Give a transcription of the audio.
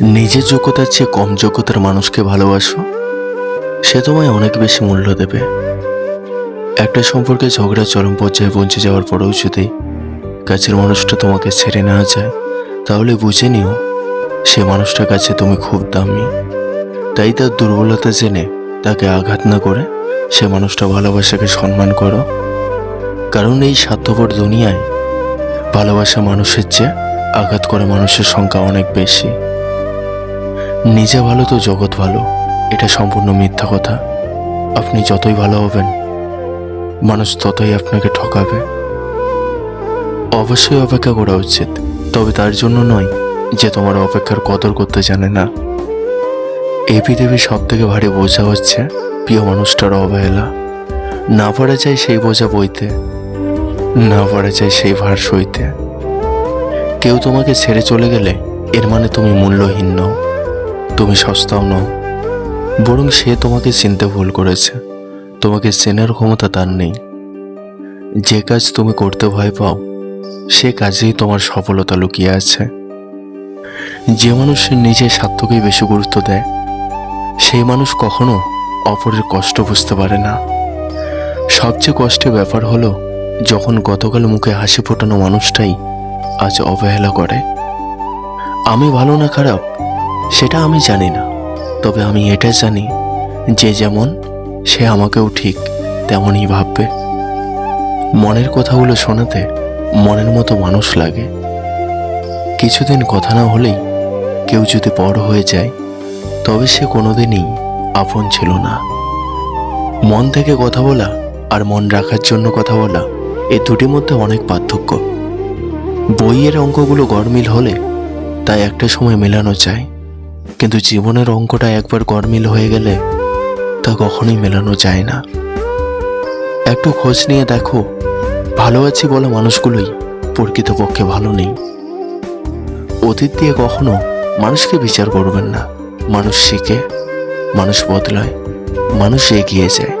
নিজের যোগ্যতার চেয়ে কম যোগ্যতার মানুষকে ভালোবাসো? সে তোমায় অনেক বেশি মূল্য দেবে। একটা সম্পর্কে ঝগড়া, চরম পর্যায়ে পৌঁছে যাওয়ার পরেও যদি কাছের মানুষটা তোমাকে ছেড়ে না যায়, তাহলে বুঝে নিও, সে মানুষটার কাছে তুমি খুব দামি। তাই তার দুর্বলতা জেনে তাকে আঘাত না করে সে মানুষটা ভালোবাসাকে সম্মান করো। কারণ এই স্বার্থপর দুনিয়ায় ভালোবাসা মানুষের চেয়ে আঘাত করে মানুষের সংখ্যা অনেক বেশি। নিজে ভালো তো জগৎ ভালো, এটা সম্পূর্ণ মিথ্যা কথা। আপনি যতই ভালো হবেন, মানুষ ততই আপনাকে ঠকাবে। অবশ্যই অপেক্ষা করা উচিত, তবে তার জন্য নয় যে তোমার অপেক্ষার কদর করতে জানে না। এই পৃথিবীর সব থেকে ভারী বোঝা হচ্ছে প্রিয় মানুষটার অবহেলা। না পারা যায় সেই বোঝা বইতে, না পারা যায় সেই ভার সইতে। কেউ তোমাকে ছেড়ে চলে গেলে এর মানে তুমি মূল্যহীন নও। তুমি সস্তাও নও, বরং সে তোমাকে চিনতে ভুল করেছে। তোমাকে চেনার ক্ষমতা তার নেই। যে কাজ তুমি করতে ভয় পাও, সে কাজেই তোমার সফলতা লুকিয়ে আছে। যে মানুষ নিজের স্বার্থকেই বেশি গুরুত্ব দেয়, সেই মানুষ কখনো অপরের কষ্ট বুঝতে পারে না। সবচেয়ে কষ্টের ব্যাপার হলো, যখন গতকাল মুখে হাসি ফোটানো মানুষটাই আজ অবহেলা করে। আমি ভালো না খারাপ সেটা আমি জানি না। তবে আমি এটা জানি, যে যেমন সে আমাকেও ঠিক তেমনই ভাববে। মনের কথাগুলো শোনাতে মনের মতো মানুষ লাগে। কিছুদিন কথা না হলেই কেউ যদি বড় হয়ে যায়, তবে সে কোনোদিনই আপন ছিল না। মন থেকে কথা বলা আর মন রাখার জন্য কথা বলা এ দুটির মধ্যে অনেক পার্থক্য। বইয়ের অঙ্কগুলো গরমিল হলে তাই একটা সময় মেলানো যায়। কিন্তু জীবনের অঙ্কটা একবার গরমিল হয়ে গেলে তা কখনোই মেলানো যায় না। একটু খোঁজ নিয়ে দেখো, ভালো আছি বলা মানুষগুলোই প্রকৃতপক্ষে ভালো নেই। অতীত দিয়ে কখনো মানুষকে বিচার করবেন না। মানুষ শিখে, মানুষ বদলায়, মানুষ এগিয়ে যায়।